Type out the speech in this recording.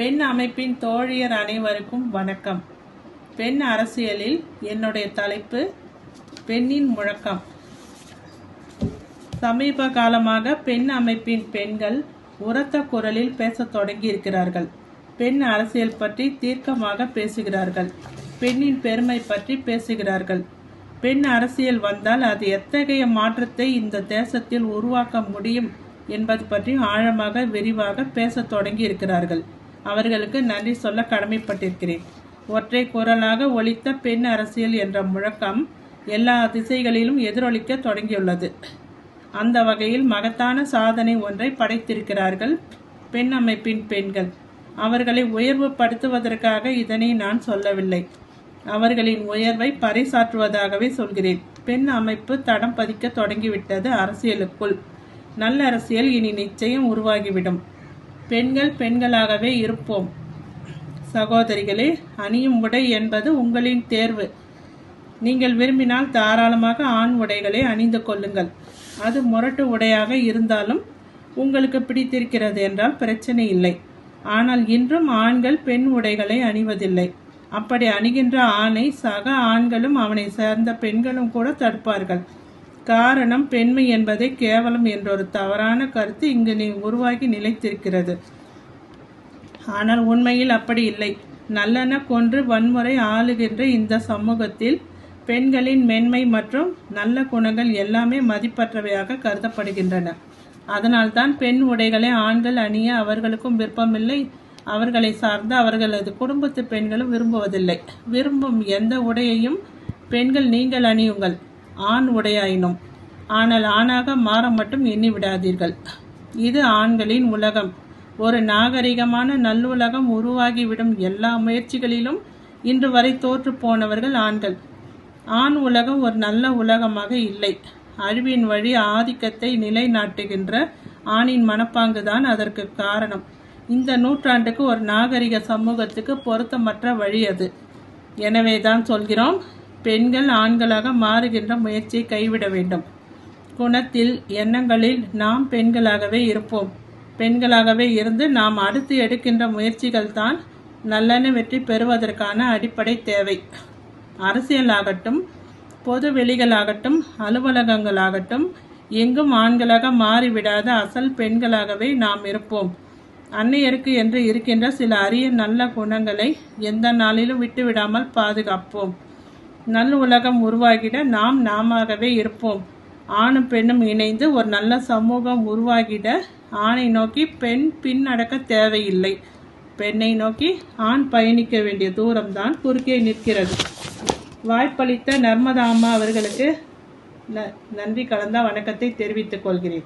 பெண் அமைப்பின் தோழியர் அனைவருக்கும் வணக்கம். பெண் அரசியலில் என்னுடைய தலைப்பு பெண்ணின் முழக்கம். சமீப காலமாக பெண் அமைப்பின் பெண்கள் உரத்த குரலில் பேசத் தொடங்கியிருக்கிறார்கள். பெண் அரசியல் பற்றி தீர்க்கமாக பேசுகிறார்கள். பெண்ணின் பெருமை பற்றி பேசுகிறார்கள். பெண் அரசியல் வந்தால் அது எத்தகைய மாற்றத்தை இந்த தேசத்தில் உருவாக்க முடியும் என்பது பற்றி ஆழமாக விரிவாக பேசத் தொடங்கி இருக்கிறார்கள் அவர்களுக்கு நன்றி சொல்ல கடமைப்பட்டிருக்கிறேன். ஒற்றை குரலாக ஒழித்த பெண் அரசியல் என்ற முழக்கம் எல்லா திசைகளிலும் எதிரொலிக்க தொடங்கியுள்ளது. அந்த வகையில் மகத்தான சாதனை ஒன்றை படைத்திருக்கிறார்கள் பெண் அமைப்பின் பெண்கள். அவர்களை உயர்வுபடுத்துவதற்காக இதனை நான் சொல்லவில்லை. அவர்களின் உயர்வை பறைசாற்றுவதாகவே சொல்கிறேன். பெண் அமைப்பு தடம் பதிக்க தொடங்கிவிட்டது அரசியலுக்குள். நல்ல அரசியல் இனி நிச்சயம் உருவாகிவிடும். பெண்கள் பெண்களாகவே இருப்போம். சகோதரிகளே அணியும் உடை என்பது உங்களின் தேர்வு. நீங்கள் விரும்பினால் தாராளமாக ஆண் உடைகளை அணிந்து கொள்ளுங்கள். அது முரட்டு உடையாக இருந்தாலும் உங்களுக்கு பிடித்திருக்கிறது என்றால் பிரச்சனை இல்லை. ஆனால் இன்றும் ஆண்கள் பெண் உடைகளை அணிவதில்லை. அப்படி அணிகின்ற ஆணை சக ஆண்களும் அவனை சேர்ந்த பெண்களும் கூட தடுப்பார்கள். காரணம் பெண்மை என்பதை கேவலம் என்றொரு தவறான கருத்து இங்கு நீ உருவாகி நிலைத்திருக்கிறது. ஆனால் உண்மையில் அப்படி இல்லை. நல்லன கொன்று வன்முறை ஆளுகின்ற இந்த சமூகத்தில் பெண்களின் மென்மை மற்றும் நல்ல குணங்கள் எல்லாமே மதிப்பற்றவையாக கருதப்படுகின்றன. அதனால்தான் பெண் உடைகளை ஆண்கள் அணிய அவர்களுக்கும் விருப்பமில்லை. அவர்களை சார்ந்த அவர்களது குடும்பத்து பெண்களும் விரும்புவதில்லை. விரும்பும் எந்த உடையையும் பெண்கள் நீங்கள் அணியுங்கள். ஆண் உடையாயினும். ஆனால் ஆணாக மாற மட்டும் எண்ணி விடாதீர்கள் இது ஆண்களின் உலகம். ஒரு நாகரிகமான நல்லுலகம் உருவாகிவிடும் எல்லா முயற்சிகளிலும் இன்று வரை தோற்று போனவர்கள் ஆண்கள். ஆண் உலகம் ஒரு நல்ல உலகமாக இல்லை. அழிவின் வழி ஆதிக்கத்தை நிலைநாட்டுகின்ற ஆணின் மனப்பாங்குதான் அதற்கு காரணம். இந்த நூற்றாண்டுக்கு ஒரு நாகரிக சமூகத்துக்கு பொருத்தமற்ற வழி அது. எனவே தான் சொல்கிறோம் பெண்கள் ஆண்களாக மாறுகின்ற முயற்சியை கைவிட வேண்டும். குணத்தில் எண்ணங்களில் நாம் பெண்களாகவே இருப்போம். பெண்களாகவே இருந்து நாம் அடுத்து எடுக்கின்ற முயற்சிகள் தான் நல்லெண்ண வெற்றி பெறுவதற்கான அடிப்படை தேவை. அரசியலாகட்டும் பொது வெளிகளாகட்டும் அலுவலகங்களாகட்டும் எங்கும் ஆண்களாக மாறிவிடாத அசல் பெண்களாகவே நாம் இருப்போம். அன்னையருக்கு என்று இருக்கின்ற சில அரிய நல்ல குணங்களை எந்த நாளிலும் விட்டுவிடாமல் பாதுகாப்போம். நல்ல உலகம் உருவாகிட நாம் நாமவே இருப்போம். ஆணும் பெண்ணும் இணைந்து ஒரு நல்ல சமூகம் உருவாகிட ஆணை நோக்கி பெண் பின்னடக்க தேவையில்லை. பெண்ணை நோக்கி ஆண் பயணிக்க வேண்டிய தூரம்தான் குறுக்கே நிற்கிறது. வாய்ப்பளித்த நர்மதாமா அவர்களுக்கு நன்றி கலந்த வணக்கத்தை தெரிவித்துக் கொள்கிறேன்.